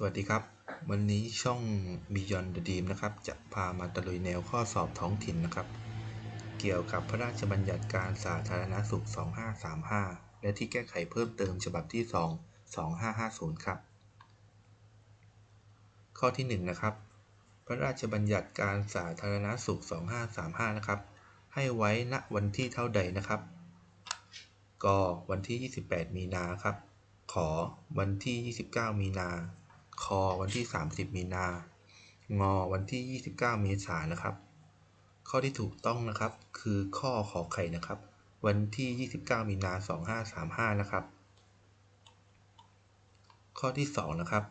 สวัสดีครับ วันนี้ช่อง Beyond the Dream นะครับ จะพามาตะลุยแนวข้อสอบท้องถิ่นนะครับ เกี่ยวกับพระราชบัญญัติการสาธารณสุข 2535 และที่แก้ไขเพิ่มเติมฉบับที่ 2 2550 ครับ ข้อที่ 1 นะครับ พระราชบัญญัติการสาธารณสุข 2535 นะครับ ให้ไว้ณวันที่เท่าใดนะครับก็วันที่ 28 มีนาครับ ขอวันที่ 29 มีนา คอวันที่ 30 มีนางอวันที่ 29 เมษายนนะครับ ข้อที่ถูกต้องนะครับคือข้อขอไข่นะครับ วันที่ 29 มีนา 2535 นะครับ ข้อที่ 2 นะครับ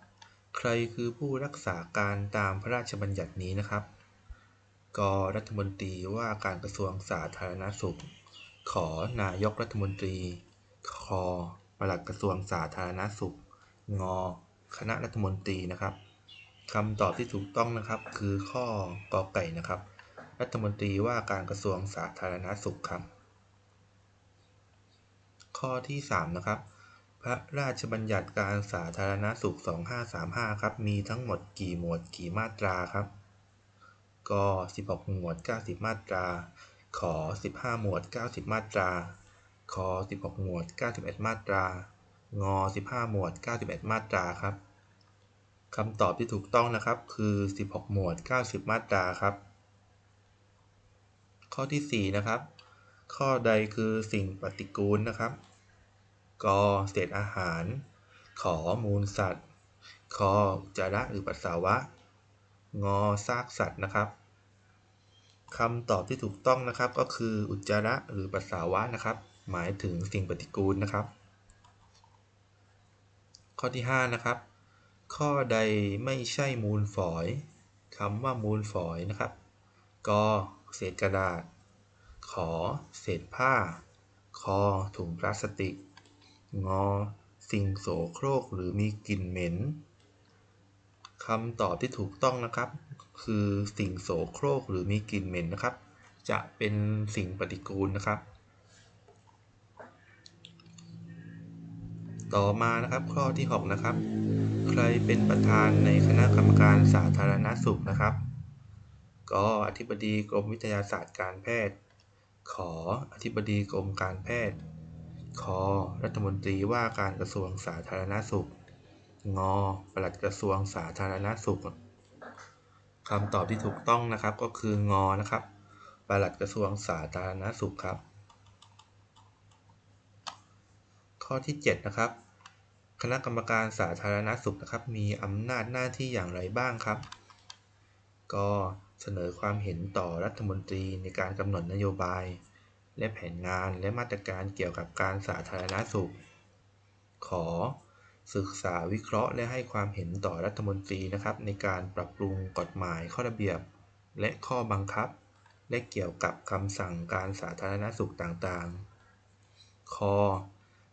ใครคือผู้รักษาการตามพระราชบัญญัตินี้นะครับกรัฐมนตรีว่าการกระทรวงสาธารณสุข ขอนายกรัฐมนตรีคปลัดกระทรวงสาธารณสุข ง คณะรัฐมนตรีนะครับคำตอบที่ถูกต้องนะครับคือข้อกอไก่นะครับ รัฐมนตรีว่าการกระทรวงสาธารณสุขครับ ข้อที่3นะครับ พระราชบัญญัติการสาธารณสุข 2535 ครับ มีทั้งหมดกี่หมวดกี่มาตราครับก็16 หมวด 90 มาตรา ขอ 15 หมวด 90 มาตราค16 หมวด 91 มาตรา ง15 หมวด 91 มาตราครับคำตอบที่ถูกต้องนะครับคือ 16 หมวด 90 มาตราครับ ข้อที่ 4 นะครับ ข้อใดคือสิ่งปฏิกูลนะครับ ก เศษอาหาร ขอมูลสัตว์ คออุจจาระหรือปัสสาวะ งอซากสัตว์นะครับคำตอบที่ถูกต้องนะครับก็คืออุจจาระหรือปัสสาวะนะครับ หมายถึงสิ่งปฏิกูลนะครับ ข้อที่ 5 นะครับ ข้อใดไม่ใช่มูลฝอยคำว่ามูลฝอยนะครับ ก เศษกระดาษ ขอ เศษผ้า คอ ถุงพลาสติก งอ สิ่งโสโครกหรือมีกลิ่นเหม็นคำตอบที่ถูกต้องนะครับ คือสิ่งโสโครกหรือมีกลิ่นเหม็นนะครับ จะเป็นสิ่งปฏิกูลนะครับ ต่อมานะครับข้อที่ 6 นะครับ ใครเป็นประธานในคณะกรรมการสาธารณสุขนะครับก็อธิบดีกรมวิทยาศาสตร์การแพทย์ ขออธิบดีกรมการแพทย์ คอรัฐมนตรีว่าการกระทรวงสาธารณสุข งอปลัดกระทรวงสาธารณสุขคำตอบที่ถูกต้องนะครับก็คืองอนะครับปลัดกระทรวงสาธารณสุขครับ ข้อที่ 7 นะครับ คณะกรรมการสาธารณสุขนะครับ มีอำนาจหน้าที่อย่างไรบ้างครับ ก็เสนอความเห็นต่อรัฐมนตรีในการกำหนดนโยบาย และแผนงานและมาตรการเกี่ยวกับการสาธารณสุข ขอศึกษาวิเคราะห์และให้ความเห็นต่อรัฐมนตรีนะครับ ในการปรับปรุงกฎหมายข้อระเบียบ และข้อบังคับ และเกี่ยวกับคำสั่งการสาธารณสุขต่างๆ ค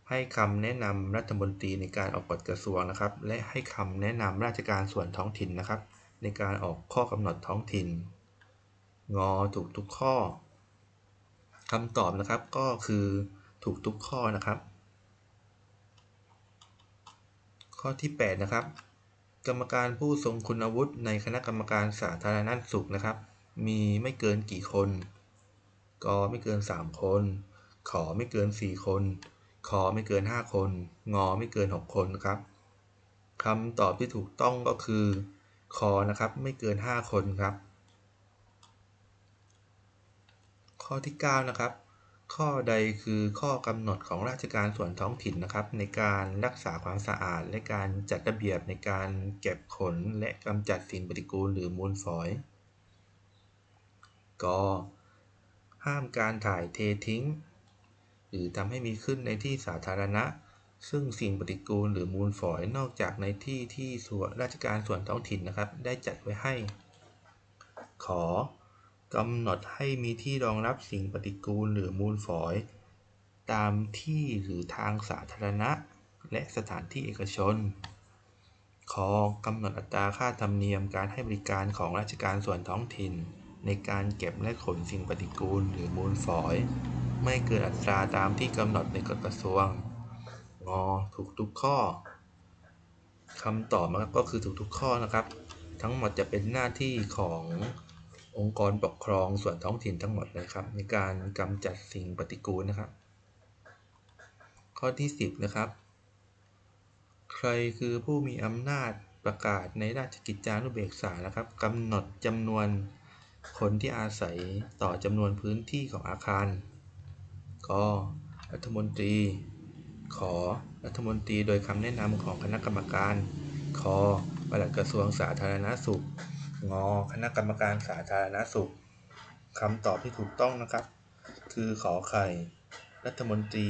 ให้คำแนะนำรัฐมนตรีในการออกกฎกระทรวงนะครับ และให้คำแนะนำราชการส่วนท้องถิ่นนะครับ ในการออกข้อกำหนดท้องถิ่น งอถูกทุกข้อคำตอบนะครับก็คือถูกทุกข้อนะครับ ข้อที่ 8 นะครับ กรรมการผู้ทรงคุณวุฒิในคณะกรรมการสาธารณสุขนะครับ มีไม่เกินกี่คน กไม่เกิน 3 คน ขอไม่เกิน 4 คน คอไม่เกิน 5 คน งอไม่เกิน 6 คนครับคำตอบที่ถูกต้องก็คือคอนะครับไม่เกิน 5 คนครับ ข้อที่ 9 นะครับ ข้อใดคือข้อกำหนดของราชการส่วนท้องถิ่นนะครับ ในการรักษาความสะอาด และการจัดระเบียบในการเก็บขนและกำจัดสิ่งปฏิกูลหรือมูลฝอยกห้ามการถ่ายเททิ้ง หรือทำให้มีขึ้นในที่สาธารณะ ซึ่งสิ่งปฏิกูลหรือมูลฝอยนอกจากในที่ที่ส่วนราชการส่วนท้องถิ่นนะครับ ได้จัดไว้ให้ ขอกำหนดให้มีที่รองรับสิ่งปฏิกูลหรือมูลฝอย ตามที่หรือทางสาธารณะ และสถานที่เอกชนขอกำหนดอัตราค่าธรรมเนียมการให้บริการของราชการส่วนท้องถิ่น ในการเก็บและขนสิ่งปฏิกูลหรือมูลฝอย ไม่เกินอัตราตามที่กำหนดในกฎกระทรวง งอ ถูกทุกข้อคำตอบนะครับก็คือถูกทุกข้อนะครับ ทั้งหมดจะเป็นหน้าที่ขององค์กรปกครองส่วนท้องถิ่นทั้งหมดเลยครับ ในการกำจัดสิ่งปฏิกูลนะครับ ข้อที่ 10 นะครับ ใครคือผู้มีอำนาจประกาศในราชกิจจานุเบกษานะครับกำหนดจำนวนคนที่อาศัยต่อจำนวนพื้นที่ของอาคาร ก็รัฐมนตรี ขอรัฐมนตรีโดยคำแนะนำของคณะกรรมการคอปลัดกระทรวงสาธารณสุขงอคณะกรรมการสาธารณสุขคำตอบที่ถูกต้องนะครับ คือขอไข่ รัฐมนตรี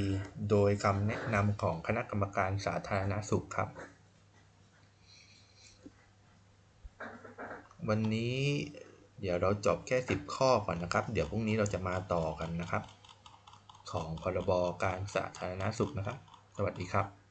โดยคำแนะนำของคณะกรรมการสาธารณสุขครับ วันนี้เดี๋ยวเราจบแค่ 10 ข้อก่อนนะครับ เดี๋ยวพรุ่งนี้เราจะมาต่อกันนะครับ ของพรบการสาธารณสุขนะครับ สวัสดีครับ